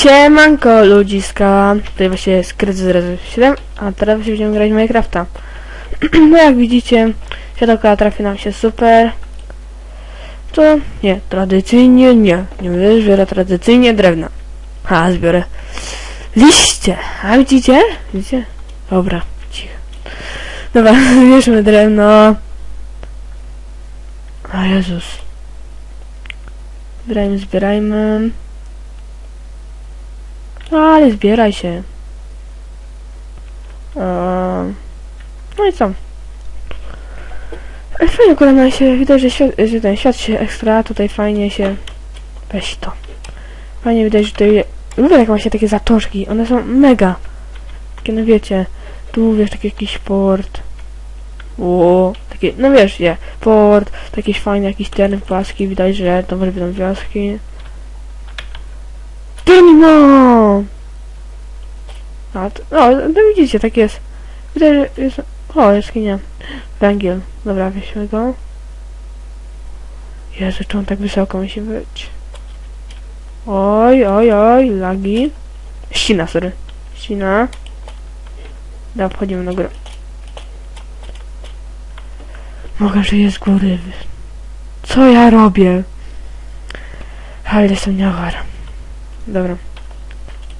Siemanko ludziska, tutaj właśnie jest Kryzys 07, a teraz będziemy grać Minecrafta. no jak widzicie, światełka trafi nam się super. To nie, tradycyjnie nie, nie zbiorę tradycyjnie drewna. A, zbiorę liście, a widzicie? Widzicie? Dobra, cicho. Dobra, zbierzmy drewno. A Jezus. Zbierajmy, zbierajmy. No ale zbieraj się. Eee, no i co? Ale Fajnie akurat na się, widać, że, świat, że ten świat się ekstra, tutaj fajnie się... Weź to. Fajnie widać, że tutaj... Lubię jak się takie zatoczki, one są mega. Takie no wiecie, tu wiesz, taki jakiś port. O, takie, no wiesz, nie, port, jakieś fajne, jakieś terny paski, widać, że to będą wioski. Termino! A, to, no, no widzicie, tak jest. Widać, że jest... O, jaskinia. Węgiel. Dobra, weźmy go. Jezu, on tak wysoko musi być? Oj, oj, oj, lagi. Ścina, sorry. Ścina. Dobra, wchodzimy na górę. Mogę, że jest góry. Co ja robię? Ale jestem nieogar. Dobra.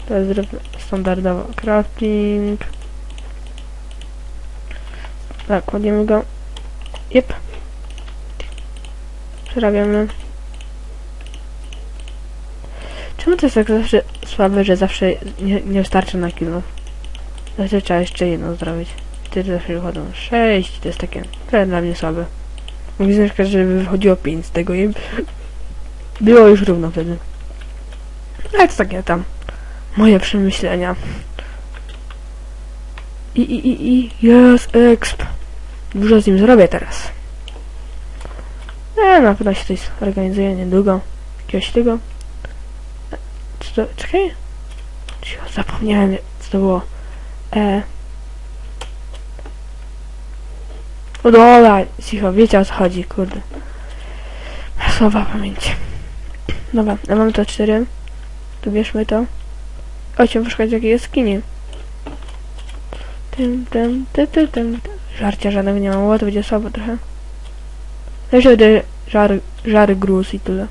Teraz zróbmy standardowo crafting. Tak, kładziemy go. Jep. Przerabiamy. Czemu to jest tak zawsze słabe, że zawsze nie, nie wystarczy na kilo? Zawsze trzeba jeszcze jedno zrobić. Wtedy zawsze wychodzą 6, to jest takie trochę dla mnie słabe. Przykład, że wychodziło 5 z tego i było już równo wtedy. Lecz takie tam moje przemyślenia. I, i, i, i, jest exp. Dużo z nim zrobię teraz. Nie, na pewno się coś organizuje niedługo. Jakiegoś tego. E, to, czekaj. Cicho, zapomniałem, co to było. E. O dobra, cicho, wiecie o co chodzi, kurde. Słowa pamięci. Dobra, ja mam to cztery. Dobierzmy to. Chodźmy poszukać jakiej jaskini. Tym, tym, tym, tym, tym. Żarcia żadnego nie mam, to będzie słabo trochę. No Zresztą będę żar, żar gruz i tyle.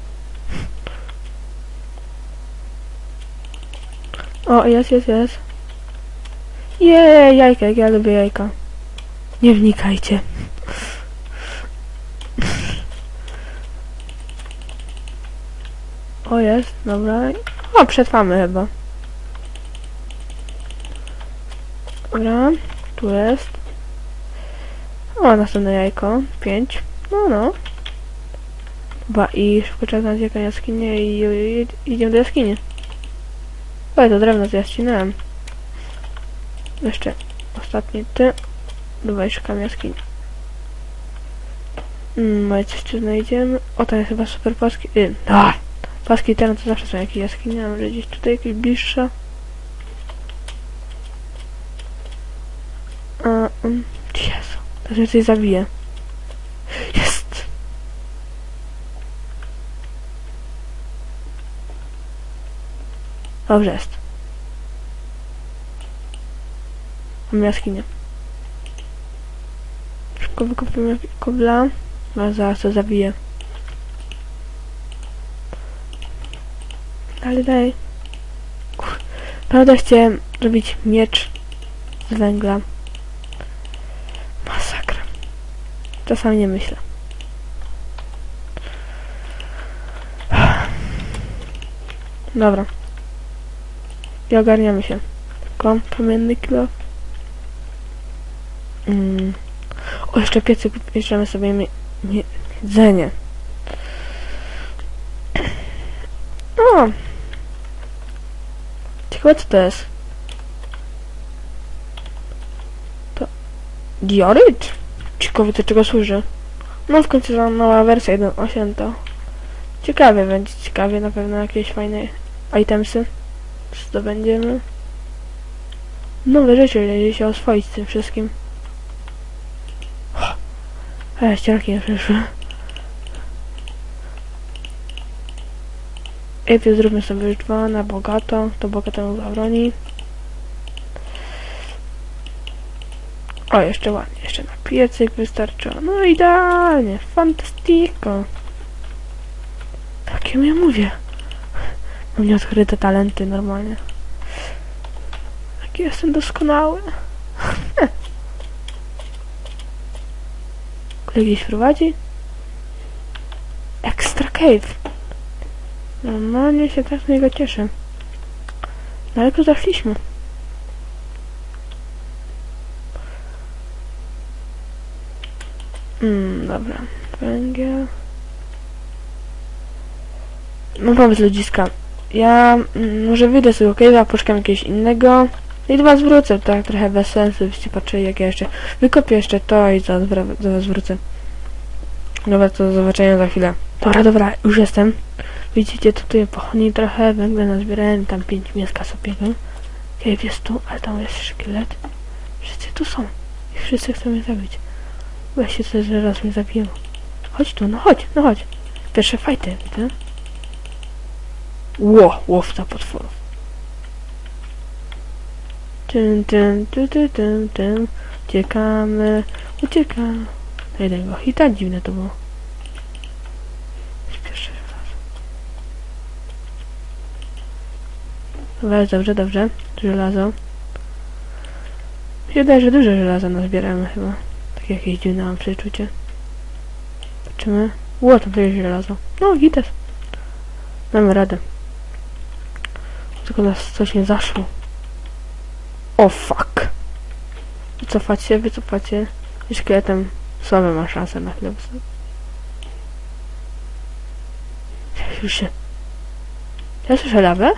O, jest, jest, jest. Jej, jajka, jak ja lubię jajka. Nie wnikajcie. O, jest, dobra. O, przetrwamy chyba. Dobra, tu jest. O, następne jajko. Pięć. No, no. Chyba i szybko trzeba znaleźć jaka jaskinia i, i, i idziemy do jaskini. Oj, to drewno zjaścinałem. Jeszcze ostatni ty. Dawaj, szukam jaskini. Mm, ale coś tu znajdziemy. O, to jest chyba super paski. Y, a, paski ten to zawsze są jakieś jaskinie, a może gdzieś tutaj jakieś bliższa. A, um, Jezu, teraz mnie coś zabije. Jest! Dobrze jest. Mam jaskinię. Szybko wykupimy kobla. No zaraz to zabiję. Ale daj. Prawda chciałem zrobić miecz z węgla. Masakra. Czasami nie myślę. Dobra. I ogarniamy się. Tylko kamienny kilo. Mm. O, jeszcze piecyk bierzemy sobie jedzenie. O! Ciekawe co to. To... Dioryt? Ciekawe do czego służy. No w końcu za nowa wersja 1.8 to... Ciekawie będzie, ciekawie na pewno jakieś fajne itemsy zdobędziemy. Nowe rzeczy, jeżeli się oswoić z tym wszystkim. Ale ścierki nie przyszły. Ej, zróbmy sobie już dwa na bogato, to bogatemu zabroni. O, jeszcze ładnie, jeszcze na piecyk wystarczyło. No idealnie, fantastico. Takim ja mówię. Mam nieodkryte talenty normalnie. Jaki jestem doskonały. Kto gdzieś prowadzi? Extra Cave. Normalnie się tak z niego cieszę. Daleko zaszliśmy. Mm, dobra. Węgiel. Mam pomysł ludziska. Ja mm, może wyjdę sobie okej, a poszukam jakiegoś innego. I do was wrócę, tak trochę bez sensu, byście patrzyli jak ja jeszcze wykopię jeszcze to i do was wrócę. Dobra, to do zobaczenia za chwilę. Dobra, dobra, już jestem. Widzicie, tutaj pochodni trochę, węgla nazbierałem, tam pięć mięska sobie. Cave jest tu, ale tam jest szkielet. Wszyscy tu są. I wszyscy chcą mnie zabić. Weź się coś, że raz mnie zabiją. Chodź tu, no chodź, no chodź. Pierwsze fajty, widzę. Ło, łowca potworów. Tym, tym, tym, tym, tym, tym. Uciekamy, uciekamy. Na jednego hita, dziwne to było. Pierwszy raz. Dobra, dobrze, dobrze. Żelazo. Mi się Wydaje, że dużo żelaza nazbieramy chyba. Tak jakieś dziwne mam przeczucie. Zobaczymy. Ło, to jest żelazo. No, gites. Mamy radę. Tylko nas coś nie zaszło. O fuck. Wycofać się, wycofacie. I szkieletem słabe ma szansę na chwilę. Już się... Ja słyszę lawę?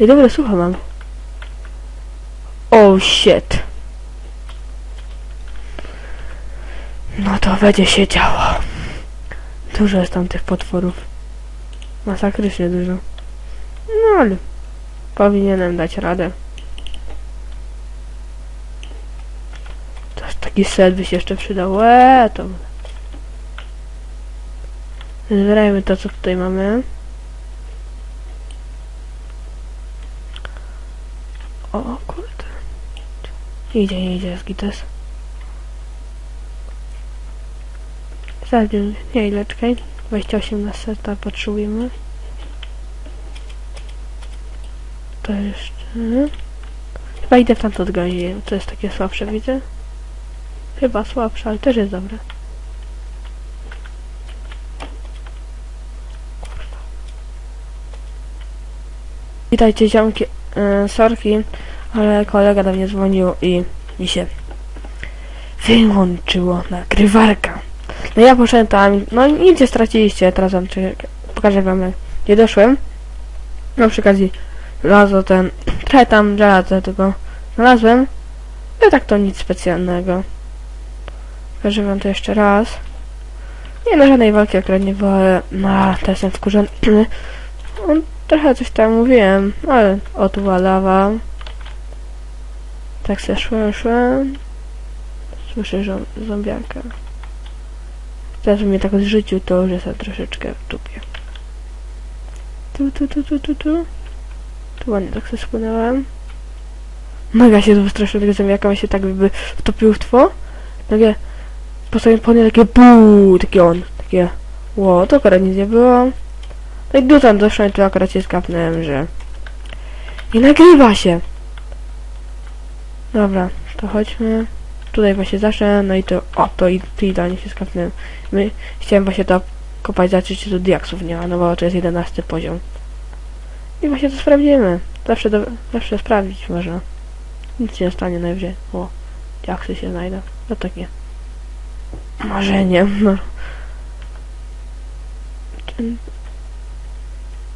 Ej, dobra, słucham mam. Oh shit. No to będzie się działo. Dużo jest tam tych potworów. Masakrycznie dużo. No ale powinienem dać radę. Też taki się jeszcze przydał. Eee, to... Zbierajmy to, co tutaj mamy. O, kurde. Idzie, nie idzie, Skites. Zabił, nie ile, czekaj. 28 na seta potrzebujemy. To jeszcze... Chyba idę w tamto odgonię, to jest takie słabsze, widzę. Chyba słabsze, ale też jest dobre. Witajcie ziomki, yy, sorki, ale kolega do mnie dzwonił i mi się wyłączyło nagrywarka. No ja poszedłem tam, no nic nie straciliście, teraz wam czy, pokażę wam jak nie doszłem. No przy okazji żelazo ten, trochę tam żelazo tylko znalazłem. No tak to nic specjalnego. Pokażę wam to jeszcze raz. Nie no żadnej walki akurat nie było, ale no teraz jestem wkurzony. On trochę coś tam mówiłem, ale o tu była lawa. Tak se szłem, szłem. Słyszę zombiaka. Teraz mnie tak zrzucił, to już jestem troszeczkę w dupie. Tu, tu, tu, tu, tu, tu. Tu ładnie tak sobie spłynęłem. Mega się wystraszył tego zombiaka, on się tak jakby wtopił w tło. Takie, po sobie po takie buu, takie on, takie, ło, to akurat nic nie było. No i tu tam doszłem, to akurat się skapnąłem, że nie nagrywa się. Dobra, to chodźmy. Tutaj właśnie zawsze, no i to, o, to i tu idealnie się skapnąłem. My, chciałem właśnie to kopać, zobaczyć, czy tu diaksów nie no bo to jest 11 poziom. I właśnie to sprawdzimy. Zawsze, do, zawsze sprawdzić można. Nic nie stanie najwyżej. O, diaksy się znajdą. No takie. Marzenie, no.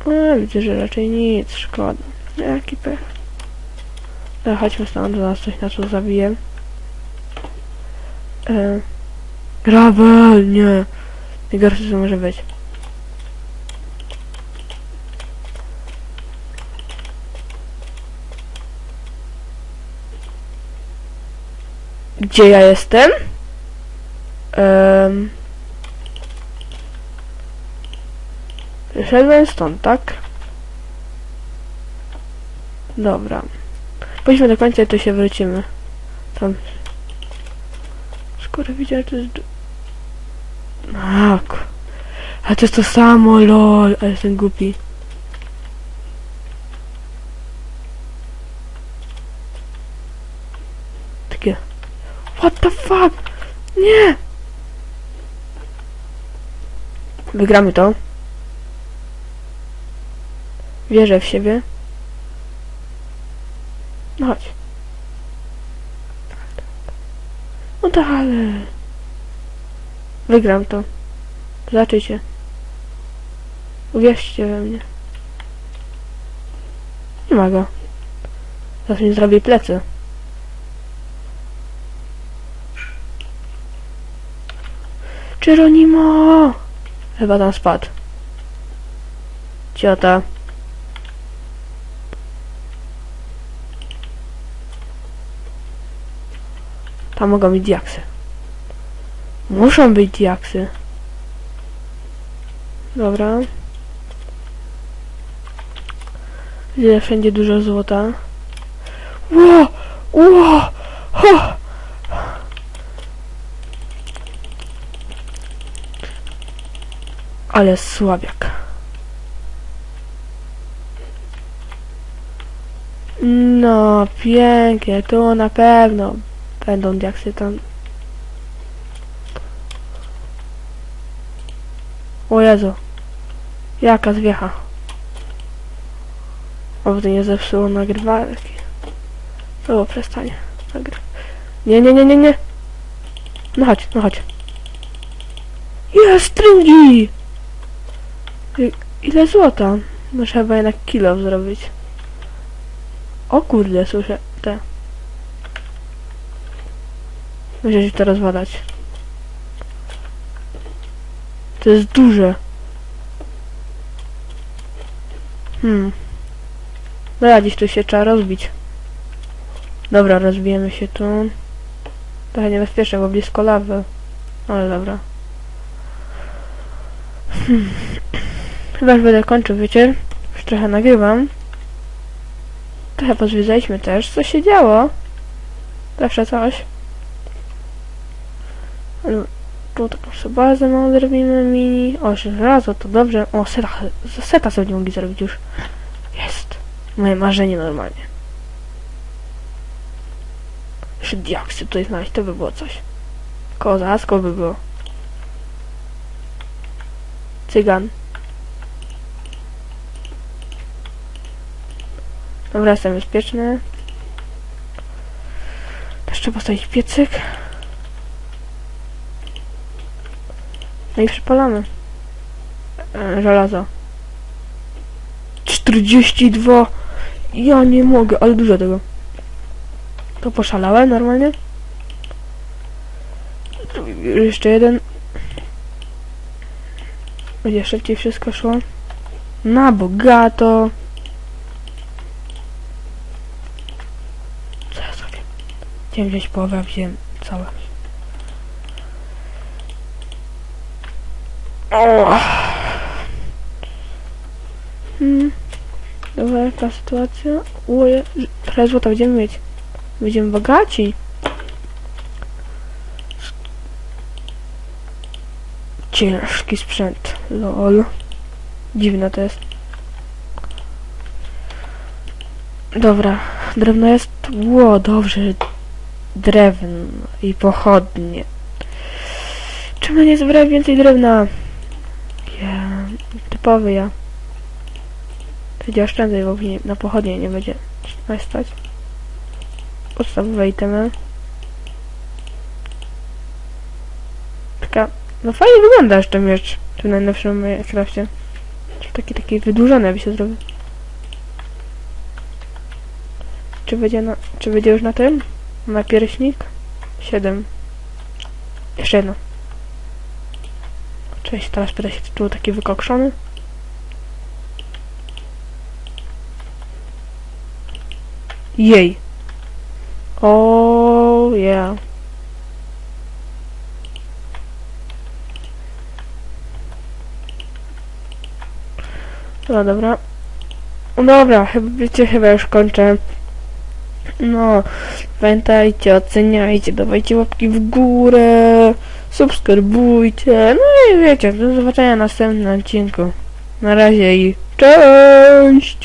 No, widzę, że raczej nic, szkoda. Jaki pech. No, chodźmy stąd, zaraz coś na to zabiję. E, Gravel, nie. Najgorsze co może być. Gdzie ja jestem? Um, stąd, tak? Dobra. Pójdźmy do końca i to się wrócimy. Tam. Skoro widziałem, to jest... ku- A to jest to samo, lol. Ale jestem głupi. Takie... What the fuck? Nie! Wygramy to. Wierzę w siebie. No chodź. No dalej. Wygram to. Zobaczycie. Uwierzcie we mnie. Nie ma go. Zaraz mi zrobi plecy. Geronimo! Chyba tam spadł. Ciota. Tam mogą być diaksy. Muszą być diaksy. Dobra. Widzę wszędzie dużo złota. Ło! Ło! Ho! Ale słabiak. No, pięknie, tu na pewno będą diaksy tam. O Jezu. Jaka zwiecha. O, to nie zepsuło nagrywarki. O, przestanie. Nagry... Nie, nie, nie, nie, nie. No chodź, no chodź. Jest, stringi! Ile złota? Muszę chyba jednak kilo zrobić. O kurde, słyszę te. Musisz to rozwalać. To jest duże. Hmm. Dobra, dziś tu się trzeba rozbić. Dobra, rozbijemy się tu. Trochę niebezpieczne, bo blisko lawy. Ale dobra. Hmm. Chyba już będę kończył, wiecie? Już trochę nagrywam. Trochę pozwiedzaliśmy też, co się działo. Zawsze coś. Tu taką sobie bazę małą zrobimy mini. O, jeszcze żelazo, to dobrze. O, seta, seta sobie nie mogli zrobić już. Jest. Moje marzenie normalnie. Jeszcze diaksy tutaj znaleźć, to by było coś. Kozacko by było. Cygan. Dobra, jestem bezpieczny. Jeszcze postawić piecyk. No i przypalamy. E, żelazo. 42! Ja nie mogę, ale dużo tego. To poszalałem normalnie. Jeszcze jeden. Będzie szybciej wszystko szło. Na bogato. Co ja zrobię? Chciałem wziąć połowę, a wziąłem całe. Hmm. Dobra, jaka sytuacja? Uje, trochę złota będziemy mieć. Będziemy bogaci. Ciężki sprzęt. Lol. Dziwne to jest. Dobra, drewno jest. Ło, dobrze. Drewno i pochodnie. Czemu nie zebrałem więcej drewna? Typowy ja. Będzie oszczędzaj, bo na pochodnie nie będzie stać. Podstawowe itemy. Taka, no fajnie wygląda jeszcze miecz w najnowszym Minecrafcie. Taki, taki wydłużony by się zrobił. Czy będzie na, czy będzie już na tym? Na pierśnik? 7. Jeszcze jedno. Cześć, teraz pyta się, czy był taki wykokszony? Jej. Oh yeah. No dobra. Dobra, chyba, wiecie, chyba już kończę. No, pamiętajcie, oceniajcie, dawajcie łapki w górę subskrybujcie, no i wiecie, do zobaczenia w następnym odcinku. Na razie i cześć!